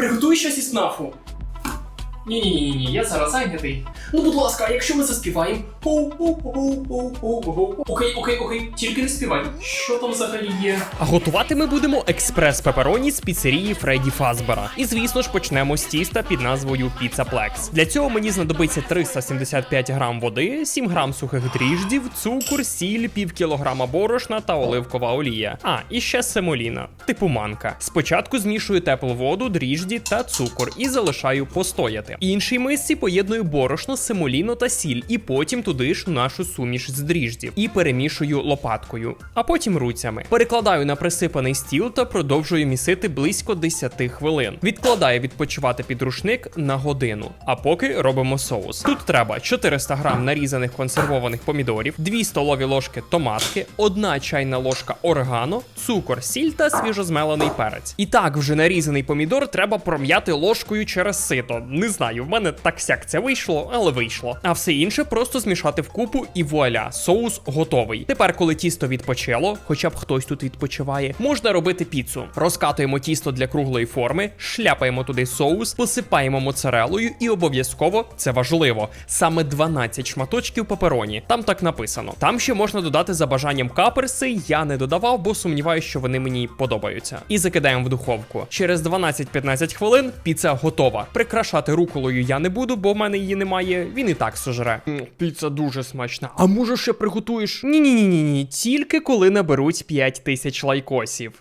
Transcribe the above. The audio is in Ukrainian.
Приготуй щось із ФНАФу. Ні, ні, ні, ні, я зараз зайнятий. Ну, будь ласка, якщо ми заспіваємо. Окей, окей, окей, тільки не співай. Що там взагалі є? А готувати ми будемо експрес пепероні з піцерії Фредді Фазбера. І звісно ж почнемо з тіста під назвою Plex. Для цього мені знадобиться 375 грам води, 7 грам сухих дріждів, цукор, сіль, пів кілограма борошна та оливкова олія. А, і ще семоліна, типу манка. Спочатку змішую теплу воду, дріжді та цукор і залишаю постояти. В іншій мисці поєдную борошно, семоліно та сіль, і потім туди ж нашу суміш з дріждів і перемішую лопаткою, а потім руцями. Перекладаю на присипаний стіл та продовжую місити близько 10 хвилин. Відкладаю відпочивати під рушник на годину. А поки робимо соус. Тут треба 400 грам нарізаних консервованих помідорів, 2 столові ложки томатки, 1 чайна ложка орегано, цукор, сіль та свіжозмелений перець. І так, вже нарізаний помідор треба пром'яти ложкою через сито. Не знаю, в мене так сяк це вийшло, але вийшло. А все інше просто змішати вкупу і вуаля, соус готовий. Тепер, коли тісто відпочило, хоча б хтось тут відпочиває, можна робити піцу. Розкатуємо тісто для круглої форми, шляпаємо туди соус, посипаємо моцарелою і обов'язково це важливо. Саме 12 шматочків пепероні. Там так написано. Там ще можна додати за бажанням каперси. Я не додавав, бо сумніваюся, що вони мені подобаються. І закидаємо в духовку. Через 12-15 хвилин піца готова. Прикрашати руколою я не буду, бо в мене її немає. Він і так сожре. М, Піца дуже смачна. А може ще приготуєш? Ні, ні, ні, ні, ні. Тільки коли наберуть 5 тисяч лайкосів.